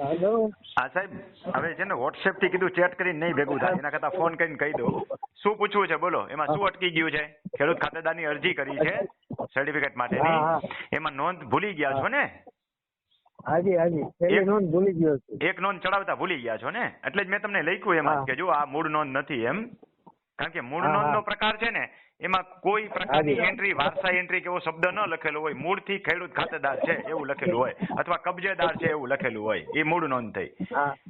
Hello હા સાહેબ હવે છે ને વોટ્સએપથી કીધું ચેટ કરીને નહીં ભેગું થાય. એના કરતા ફોન કરીને કહી દો શું પૂછવું છે બોલો. એમાં શું અટકી ગયું છે? ખેડૂત ખાતેદારની અરજી કરી છે સર્ટિફિકેટ માટેની. એમાં નોંધ ભૂલી ગયા છો ને? હાજી હાજી. એક- નોંધ ભૂલી ગયો એક નોંધ ચડાવતા ભૂલી ગયા છો ને? એટલે જ મેં તમને લખ્યું એમાં. કે જો આ મૂળ નોંધ નથી એમ કારણ કે મૂળ નોંધનો પ્રકાર છે ને એમાં કોઈ પ્રકારની એન્ટ્રી વારસા એન્ટ્રી કે એવો શબ્દ ન લખેલો હોય. મૂળથી ખેડૂત ખાતેદાર છે એવું લખેલું હોય. અથવા કબજેદાર છે એવું લખેલું હોય. એ મૂળ નોંધ થઈ.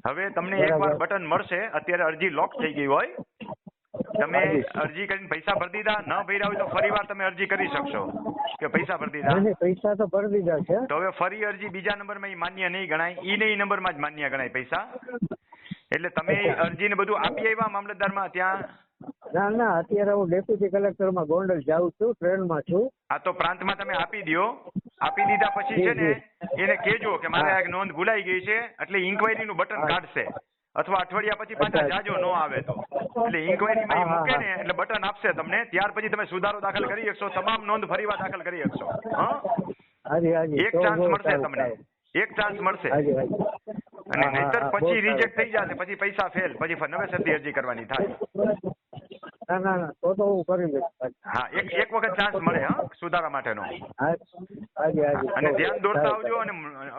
હવે તમને એકવાર બટન મળશે. અત્યારે અરજી લોક થઈ ગઈ હોય. તમે અરજી કરીને પૈસા ભરી દીધા. ન ભર્યા હોય તો ફરી વાર તમે અરજી કરી શકશો કે પૈસા ભરી દીધા. પૈસા તો ભરી દીધા છે. તો હવે ફરી અરજી બીજા નંબરમાં માન્ય નહીં ગણાય. ઈ નહીં નંબરમાં જ માન્ય ગણાય પૈસા. એટલે તમે અરજી અરજીને બધું આપી આવ્યા મામલતદારમાં ત્યાં. ના ના અત્યારે હું ડેપ્યુટી કલેક્ટરમાં ગોંડલ જાઉં છું ટ્રેનમાં છું. આ તો પ્રાંતમાં તમે આપી દો આપી દીધા પછી છે ને એને કેજો કે મારે આ નોંધ ભૂલાઈ ગઈ છે એટલે ઇન્કવાયરીનું બટન કાઢશે. અથવા અઠવાડિયા પછી પાછા. જાજો ન આવે તો. એટલે ઇન્કવાયરીમાં હા, હા, મૂકે ને એટલે બટન આપશે તમને. ત્યાર પછી તમે સુધારો દાખલ કરી શકશો તમામ નોંધ ફરીવાર દાખલ કરી શકશો. હા? એક ચાન્સ મળશે તમને. એક ચાન્સ મળશે. અને હા, નહીતર પછી. રિજેક્ટ થઈ જશે પછી પૈસા ફેલ પછી નવેસરથી અરજી કરવાની થાય. ના ના ના તો તો હું કરી લઈશ. હા એક એક વખત ચાન્સ મળે હા સુધારા માટેનો. અને ધ્યાન દોરતા આવજો અને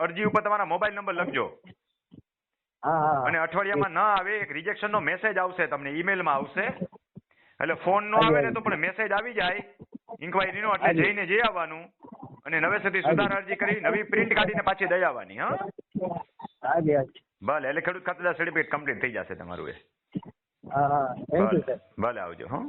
અરજી ઉપર તમારા મોબાઈલ નંબર લખજો. અને અઠવાડિયામાં ન આવે એક રિજેક્શન નો મેસેજ આવશે તમને ઈમેલમાં આવશે. એટલે ફોન નો આવે ને તો પણ મેસેજ આવી જાય. ઇન્કવાયરી નો એટલે જઈને જઈ આવવાનું. અને નવેસરથી સુધારા અરજી કરી નવી પ્રિન્ટ કાઢીને પાછી દઈ આવવાની હા. ભલે એટલે ખેડૂત ખાતેદાર સર્ટિફિકેટ કમ્પ્લીટ થઈ જશે તમારું એ. હા હા થેન્ક યુ સર ભલે આવજો હા